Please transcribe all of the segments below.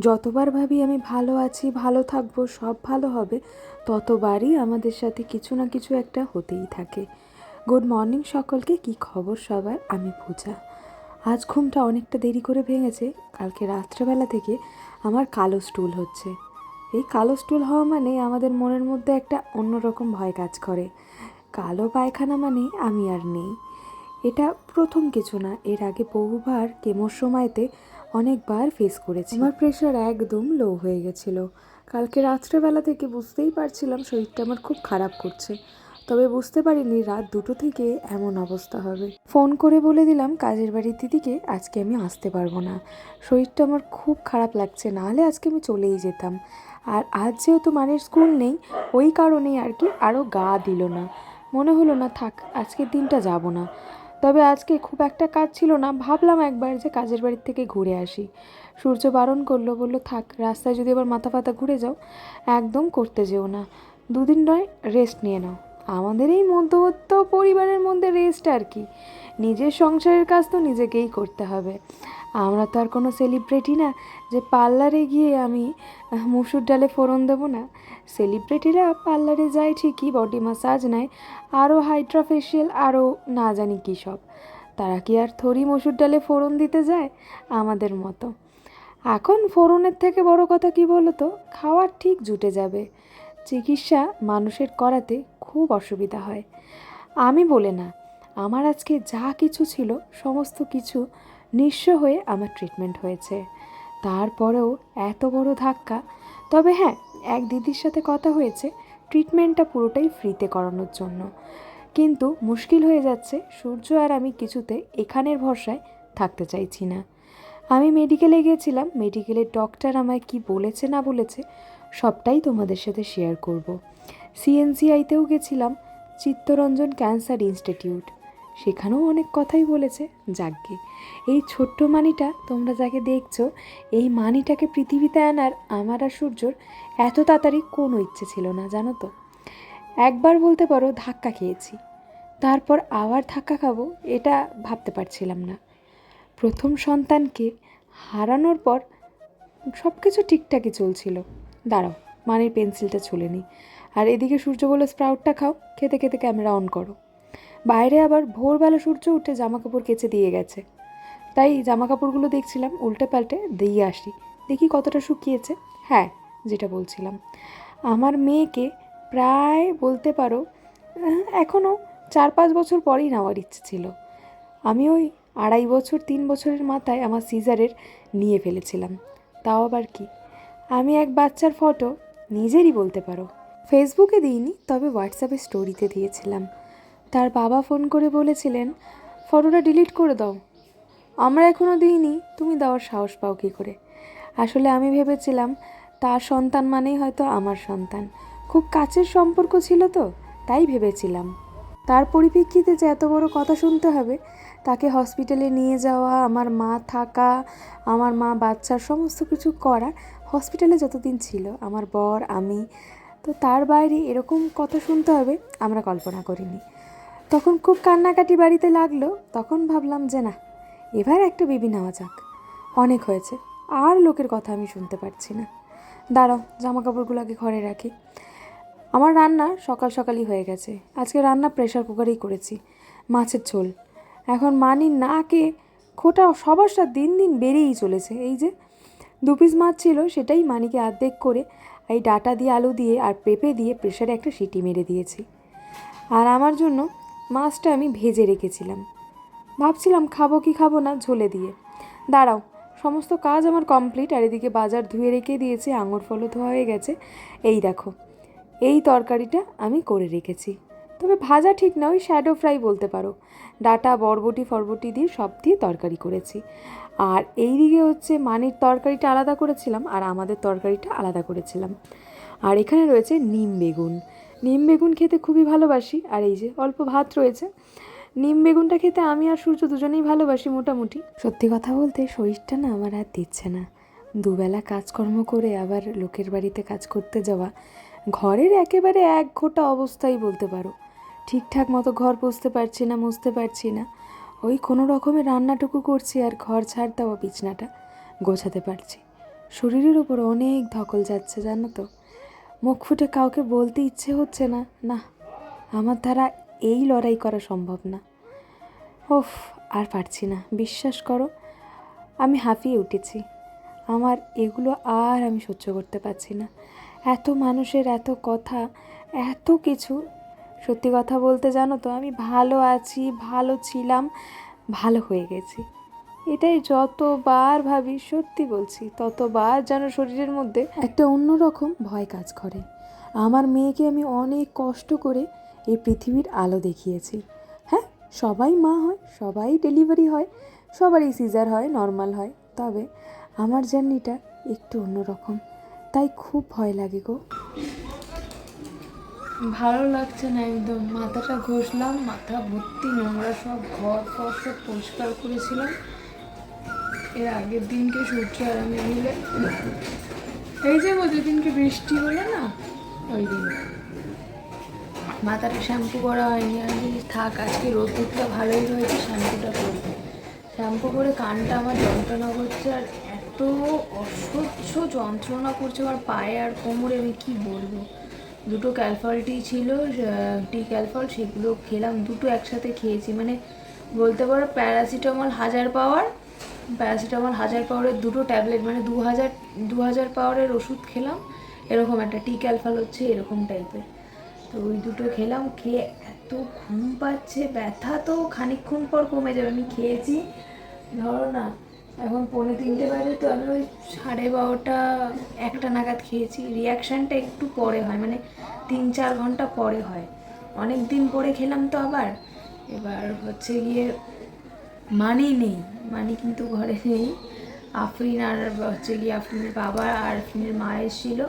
যতবার ভাবি আমি ভালো আছি, ভালো থাকব, সব ভালো হবে, ততবারই আমাদের সাথে কিছু না কিছু একটা হতেই থাকে। গুড মর্নিং সকলকে, কি খবর সবার? আমি পূজা। আজ ঘুমটা অনেকটা দেরি করে ভেঙেছে, কালকে রাত্রেবেলা থেকে আমার কালো স্টুল হচ্ছে। এই কালো স্টুল হওয়া মানে আমাদের মনের মধ্যে একটা অন্যরকম ভয় কাজ করে। কালো পায়খানা মানে আমি আর নেই। এটা প্রথম কিছু না, এর আগে বহুবার কেমোর সময়তে অনেকবার ফেস করেছি। আমার প্রেশার একদম লো হয়ে গেছিল। কালকে রাত্রেবেলা থেকে বুঝতেই পারছিলাম শরীরটা আমার খুব খারাপ করছে। তবে বুঝতে পারিনি রাত দুটো থেকে এমন অবস্থা হবে। ফোন করে বলে দিলাম কাজের বাড়ির দিদিকে, আজকে আমি আসতে পারব না। শরীরটা আমার খুব খারাপ লাগছে, নাহলে আজকে আমি চলেই যেতাম। আর আজ যেহেতু মানের স্কুল নেই, ওই কারণেই আর কি আরও গা দিল না। মনে হলো না, থাক, আজকের দিনটা যাব না। তবে আজকে খুব একটা কাজ ছিল না। ভাবলাম একবার যে কাজের বাড়ির থেকে ঘুরে আসি। সূর্য বারণ করল, বলল, থাক, রাস্তায় যদি আবার মাথা ফাতা ঘুরে যাও, একদম করতে যেও না। দুদিন নয় রেস্ট নিয়ে নাও। আমাদের এই মধ্যবর্ত পরিবারের মধ্যে রেস্ট আর কি। নিজের সংসারের কাজ তো নিজেকেই করতে হবে। আমরা তো আর কোনো সেলিব্রিটি না, যে পার্লারে গিয়ে আমি মুসুর ডালে ফোড়ন দেবো না। সেলিব্রিটিরা পার্লারে যায় ঠিকই বডি মাসাজ নেয় আরও হাইড্রা ফেশিয়াল আরও না জানি কী সব। তারা কি আর থরি মসুর ডালে ফোড়ন দিতে যায়? আমাদের মতো। এখন ফোড়নের থেকে বড় কথা কি বলো তো খাওয়ার ঠিক জুটে যাবে। চিকিৎসা মানুষের করাতে খুব অসুবিধা হয়। আমি বলে না, আমার আজকে যা কিছু ছিল, সমস্ত কিছু নিঃস্ব হয়ে আমার ট্রিটমেন্ট হয়েছে। তারপরেও এত বড় ধাক্কা। তবে হ্যাঁ এক দিদির সাথে কথা হয়েছে ট্রিটমেন্টটা পুরোটাই ফ্রিতে করানোর জন্য। কিন্তু মুশকিল হয়ে যাচ্ছে, সূর্য আর আমি কিছুতে এখানের ভরসায় থাকতে চাইছি না। আমি মেডিকেলে গিয়েছিলাম মেডিকেলের ডক্টর আমায় কি বলেছে না বলেছে, সবটাই তোমাদের সাথে শেয়ার করব। সিএনসিআইতেও গেছিলাম, চিত্তরঞ্জন ক্যান্সার ইনস্টিটিউট সেখানেও অনেক কথাই বলেছে, যাকগে। এই ছোট্ট মানিটা তোমরা যাকে দেখছ, এই মানিটাকে পৃথিবীতে আনার আমার আর সূর্যর এত তাড়াতাড়ি কোনো ইচ্ছে ছিল না, জানো তো? একবার বলতে পারো ধাক্কা খেয়েছি। তারপর আবার ধাক্কা খাব, এটা ভাবতে পারছিলাম না। প্রথম সন্তানকে হারানোর পর সব কিছু ঠিকঠাকই চলছিল। দাঁড়াও, মানির পেন্সিলটা ছুলে নিই। আর এদিকে সূর্য বলে স্প্রাউটটা খাও, খেতে খেতে ক্যামেরা অন করো। বাইরে আবার ভোরবেলা সূর্য উঠে জামা কাপড় কেচে দিয়ে গেছে। তাই জামা কাপড়গুলো দেখছিলাম, উল্টে পাল্টে দিয়ে আসি। দেখি কতটা শুকিয়েছে। হ্যাঁ যেটা বলছিলাম। আমার মেয়েকে প্রায় বলতে পারো এখনও চার পাঁচ বছর পরেই নেওয়ার ইচ্ছে ছিল। আমি ওই আড়াই বছর, তিন বছরের মাথায় আমার সিজারের নিয়ে ফেলেছিলাম। তাও আবার কি? আমি এক বাচ্চার ফটো নিজেরই বলতে পারো। ফেসবুকে দিইনি, তবে হোয়াটসঅ্যাপে স্টোরিতে দিয়েছিলাম। তার বাবা ফোন করে বলেছিলেন, ফটোটা ডিলিট করে দাও। আমরা এখনও দিইনি, তুমি দেওয়ার সাহস পাও কী করে? আসলে আমি ভেবেছিলাম, তার সন্তান মানেই হয়তো আমার সন্তান। খুব কাছের সম্পর্ক ছিল তো, তাই ভেবেছিলাম। তার পরিপ্রেক্ষিতে যে এত বড় কথা শুনতে হবে, তাকে হসপিটালে নিয়ে যাওয়া, আমার মা থাকা, আমার মা বাচ্চার সমস্ত কিছু করা হসপিটালে যতদিন ছিল, আমার বর, আমি, তো তার বাইরে এরকম কথা শুনতে হবে আমরা কল্পনা করিনি। তখন খুব কান্নাকাটি বাড়িতে লাগল, তখন ভাবলাম যে না, এবার একটা বেবি নেওয়া যাক। অনেক হয়েছে, আর লোকের কথা আমি শুনতে পারছি না। দাঁড়াও জামা কাপড়গুলো আগে ঘরে রাখি। আমার রান্না সকাল সকালই হয়ে গেছে। আজকে রান্না প্রেশার কুকারেই করেছি, মাছের ঝোল। এখন মানি নাকে খোটা সবার দিন দিন বেড়েই চলেছে। এই যে দু পিস মাছ ছিল, সেটাই মানিকে অর্ধেক করে এই ডাটা দিয়ে আলু দিয়ে আর পেঁপে দিয়ে প্রেশারে একটা সিটি মেরে দিয়েছি। আর আমার জন্য মাছটা আমি ভেজে রেখেছিলাম। ভাবছিলাম খাব কি খাব না ঝোলে দিয়ে। দাঁড়াও, সমস্ত কাজ আমার কমপ্লিট, আর এদিকে বাজার ধুয়ে রেখে দিয়েছি, আঙুর ফলও ধোয়া হয়ে গেছে। এই দেখো, এই তরকারিটা আমি করে রেখেছি। তবে ভাজা ঠিক না, ওই শ্যাডো ফ্রাই বলতে পারো। ডাটা, বরবটি, ফরবটি দিয়ে সব দিয়ে তরকারি করেছি। আর এই দিকে হচ্ছে মানির তরকারিটা আলাদা করেছিলাম, আর আমাদের তরকারিটা আলাদা করেছিলাম। আর এখানে রয়েছে নিম বেগুন। নিম বেগুন খেতে খুবই ভালোবাসি, আর এই যে অল্প ভাত রয়েছে। নিম বেগুনটা খেতে আমি আর সূর্য দুজনেই ভালোবাসি মোটামুটি। সত্যি কথা বলতে শরীরটা না আমার আর দিচ্ছে না। দুবেলা কাজকর্ম করে আবার লোকের বাড়িতে কাজ করতে যাওয়া, ঘরের একেবারে এক ঘোটা অবস্থাই বলতে পারো। ঠিকঠাক মতো ঘর পুষতে পারছি না, মুছতে পারছি না। ওই কোনো রকমের রান্নাটুকু করছি আর ঘর ছাড় দেওয়া বিছনাটা গোছাতে পারছি। শরীরের ওপর অনেক ধকল যাচ্ছে, জানো তো। মুখ ফুটে কাউকে বলতে ইচ্ছে হচ্ছে না। না, আমার দ্বারা এই লড়াই করা সম্ভব না। ওফ, আর পারছি না। বিশ্বাস করো, আমি হাঁপিয়ে উঠেছি। আমার এগুলো আর আমি সহ্য করতে পারছি না। এত মানুষের এত কথা, এত কিছু। সত্যি কথা বলতে জানো তো, আমি ভালো আছি, ভালো ছিলাম, ভালো হয়ে গেছি। এটাই যতবার ভাবি, সত্যি বলছি, ততবার যেন শরীরের মধ্যে একটা অন্যরকম ভয় কাজ করে। আমার মেয়েকে আমি অনেক কষ্ট করে এই পৃথিবীর আলো দেখিয়েছি। হ্যাঁ সবাই মা হয়, সবাই ডেলিভারি হয়, সবারই সিজার হয়, নর্মাল হয়। তবে আমার জার্নিটা একটু অন্যরকম। তাই খুব ভয় লাগে গো। ভালো লাগছে না একদম। মাথাটা ঘষলাম, মাথা ভর্তি নোংরা সব ঘর ফর সব পরিষ্কার করেছিলাম। এর আগের দিনকে সূর্য আর আমি মিলে এই যে দিনকে বৃষ্টি হলো না? ওই দিন। মাথাটা শ্যাম্পু করা হয়নি আমি বলি, থাক আজকে রোদ্দুরটা ভালোই রয়েছে শ্যাম্পুটা করব। শ্যাম্পু করে কানটা আমার যন্ত্রণা করছে আর এত অসহ্য যন্ত্রণা করছে আমার পায়ে আর কোমরে আমি কি বলব? দুটো ক্যালফল টি ছিল টি ক্যালফল সেগুলো খেলাম দুটো একসাথে খেয়েছি। মানে বলতে পারো প্যারাসিটামল হাজার পাওয়ার প্যারাসিটামল হাজার পাওয়ারের দুটো ট্যাবলেট মানে দু হাজার দু হাজার পাওয়ারের ওষুধ খেলাম, এরকম একটা টি ক্যালফল হচ্ছে, এরকম টাইপের তো ওই দুটো খেলাম, খেয়ে এত ঘুম পাচ্ছে, ব্যথা তো খানিকক্ষণ পর কমে যাবে, আমি খেয়েছি। ধরো না, এখন পৌনে তিনটে বাজে, তো আমি ওই সাড়ে বারোটা, একটা নাগাদ খেয়েছি। রিয়াকশানটা একটু পরে হয় মানে তিন চার ঘণ্টা পরে হয়। অনেক দিন পরে খেলাম তো আবার। এবার হচ্ছে গিয়ে মানি নেই। মানি কিন্তু ঘরে নেই। আফরিন আর হচ্ছে গিয়ে আফরিনের বাবা আর আফরিনের মা এসেছিল।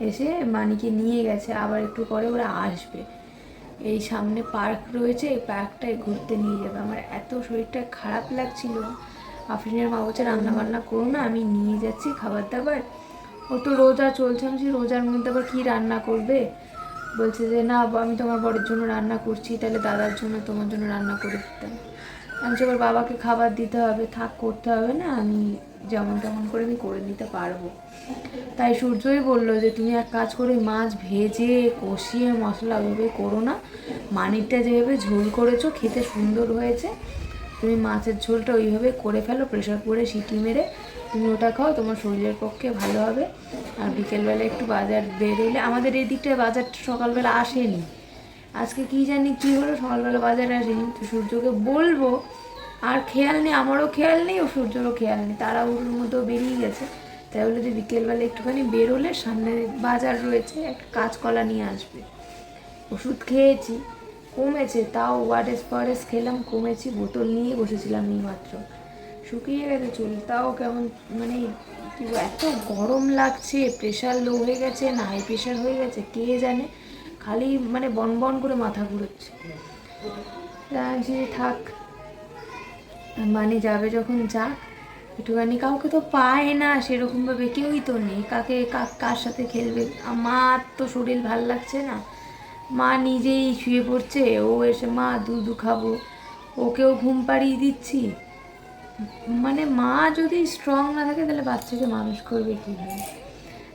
এসে মানিকে নিয়ে গেছে। আবার একটু পরে ওরা আসবে। এই সামনে পার্ক রয়েছে। এই পার্কটায় ঘুরতে নিয়ে যাবে। আমার এত শরীরটা খারাপ লাগছিল। আফরিনের মা বলছে রান্না বান্না করো না, আমি নিয়ে যাচ্ছি খাবার দাবার। ও তো রোজা চলছে। আমি রোজার মধ্যে আবার কী রান্না করবে? বলছে যে, না, আমি তোমার বরের জন্য রান্না করছি। তাহলে দাদার জন্য তোমার জন্য রান্না করে দিতাম। আমি এবার বাবাকে খাবার দিতে হবে, থাক, করতে হবে না, আমি যেমন তেমন করে আমি করে নিতে পারব। তাই সূর্যই বলল যে, তুমি এক কাজ করে মাছ ভেজে, কষিয়ে, মশলা ওইভাবে করো না। মানিরটা যেভাবে ঝোল করেছ, খেতে সুন্দর হয়েছে। তুমি মাছের ঝোলটা ওইভাবে করে ফেলো প্রেশার কুকারে সিটি মেরে। তুমি ওটা খাও, তোমার শরীরের পক্ষে ভালো হবে। আর বিকেলবেলা একটু বাজার বেরোলে, আমাদের এই দিকটায় বাজারটা সকালবেলা আসেনি। আজকে কি জানি কি হলো, সকালবেলা বাজারে আসেনি, তো সূর্যকে বলব, আর খেয়াল নেই, আমারও খেয়াল নেই, ও সূর্যরও খেয়াল নেই তারা ওর মতো বেরিয়ে গেছে। তাই বলে যে বিকেলবেলা একটুখানি বেরোলে সামনে বাজার রয়েছে, একটা কাঁচকলা নিয়ে আসবে। ওষুধ খেয়েছি, কমেছে, তাও ওয়ারেস ফরেস খেলাম, কমেছি, বোতল নিয়ে বসেছিলাম এই মাত্র শুকিয়ে গেছে চুল, তাও কেমন মানে কি এত গরম লাগছে প্রেশার লো হয়ে গেছে, না হাই প্রেশার হয়ে গেছে, কে জানে? খালি মানে বন বন করে মাথা ঘুরোচ্ছে। থাক। মানে যাবে যখন যাক, একটুখানি কাউকে তো পায় না সেরকমভাবে, কেউই তো নেই। কাকে কার সাথে খেলবে? মার তো শরীর ভালো লাগছে না। মা নিজেই শুয়ে পড়ছে, ও এসে, মা, দুধু খাব। ওকেও ঘুম পাড়িয়ে দিচ্ছি। মানে মা যদি স্ট্রং না থাকে, তাহলে বাচ্চাকে মানুষ করবে কীভাবে?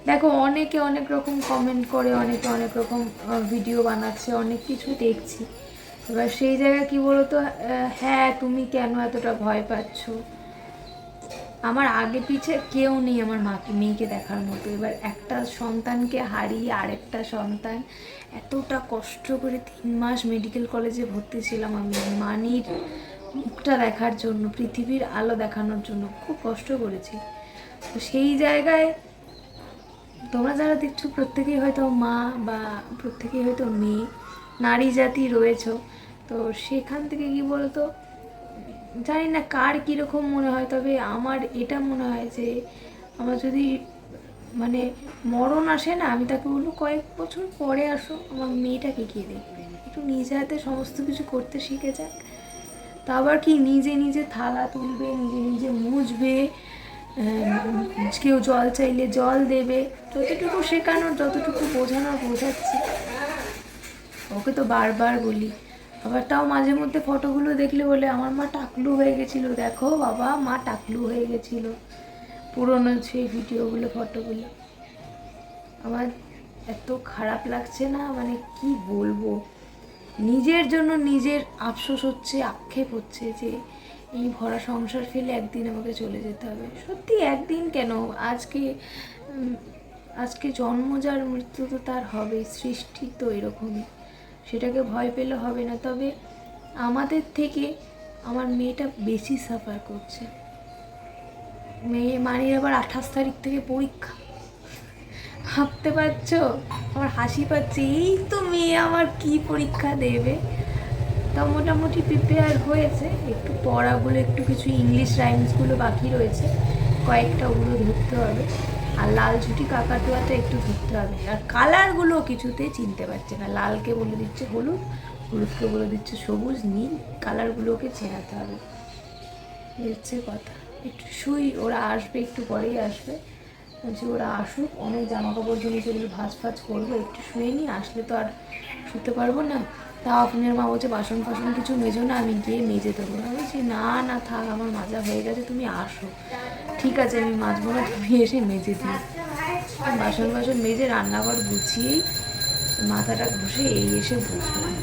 দেখো, অনেকে অনেক রকম কমেন্ট করে, অনেকে অনেক রকম ভিডিও বানাচ্ছে, অনেক কিছু দেখছি। এবার সেই জায়গায় কি বলতো হ্যাঁ তুমি কেন এতটা ভয় পাচ্ছ? আমার আগে পিছে কেউ নেই আমার মাকে মেয়েকে দেখার মতো। এবার একটা সন্তানকে হারিয়ে আরেকটা সন্তান, এতটা কষ্ট করে তিন মাস মেডিকেল কলেজে ভর্তি ছিলাম আমি। মানির মুখটা দেখার জন্য, পৃথিবীর আলো দেখানোর জন্য খুব কষ্ট করেছি। তো সেই জায়গায় তোমরা যারা দেখছ, প্রত্যেকেই হয়তো মা বা প্রত্যেকেই হয়তো মেয়ে, নারী জাতি রয়েছো, তো সেখান থেকে কি বলতো? জানি না কার কীরকম মনে হয়, তবে আমার এটা মনে হয় যে, আমার যদি মানে মরণ আসে না, আমি তাকে বলব কয়েক বছর পরে আসো, আমার মেয়েটাকে গিয়ে দেখবে। একটু নিজে হাতে সমস্ত কিছু করতে শিখে যাক। তা আবার কি, নিজে নিজে থালা তুলবে, নিজে নিজে মুছবে কেউ জল চাইলে জল দেবে, যতটুকু শেখানোর যতটুকু বোঝানোর বোঝাচ্ছি। ওকে তো বারবার বলি। আবার তাও মাঝে মধ্যে ফটোগুলো দেখলে বলে, আমার মা টাকলু হয়ে গেছিল। দেখো বাবা, মা টাকলু হয়ে গেছিল। পুরনো সেই ভিডিওগুলো, ফটোগুলো। আমার এত খারাপ লাগছে না? মানে কি বলব? নিজের জন্য নিজের আফসোস হচ্ছে, আক্ষেপ হচ্ছে যে এই ভরা সংসার ফেলে একদিন আমাকে চলে যেতে হবে। সত্যি একদিন কেন? আজকে আজকে জন্ম যার, মৃত্যু তো তার হবে সৃষ্টি তো এরকমই। সেটাকে ভয় পেলে হবে না। তবে আমাদের থেকে আমার মেয়েটা বেশি সাফার করছে। মেয়ে মানির আবার আঠাশ তারিখ থেকে পরীক্ষা। ভাবতে পারছ? আমার হাসি পাচ্ছে, এই তো মেয়ে, আমার কি পরীক্ষা দেবে? তা মোটামুটি প্রিপেয়ার হয়েছে। একটু পড়াগুলো একটু কিছু ইংলিশ রাইমসগুলো বাকি রয়েছে। কয়েকটা ওগুলো ধরতে হবে। আর লাল ঝুটি কাকাতুয়াটা একটু ধরতে হবে। আর কালারগুলো কিছুতেই চিনতে পারছে না। লালকে বলে দিচ্ছে হলুদ, হলুদকে বলে দিচ্ছে সবুজ, নীল। কালারগুলোকে চেনাতে হবে। হচ্ছে কথা। একটু শুই, ওরা আসবে, একটু পরেই আসবে। বলছি, ওরা আসুক, অনেক জামা কাপড় সেগুলো ভাজ ফাজ করব। একটু শুয়ে নিই আসলে তো আর শুতে পারব না। তা আপনার মা বলছে, বাসন ফাসন কিছু মেজো না, আমি গিয়ে মেজে দেবো। আমি বলছি, না না, থাক, আমার মাজা হয়ে গেছে, তুমি আসো। ঠিক আছে, আমি মাজবো না, তুমি এসে মেজে দিও। বাসন বাসন মেজে রান্নাঘর গুছিয়েই মাথাটা ঘষে এই এসে বসলাম।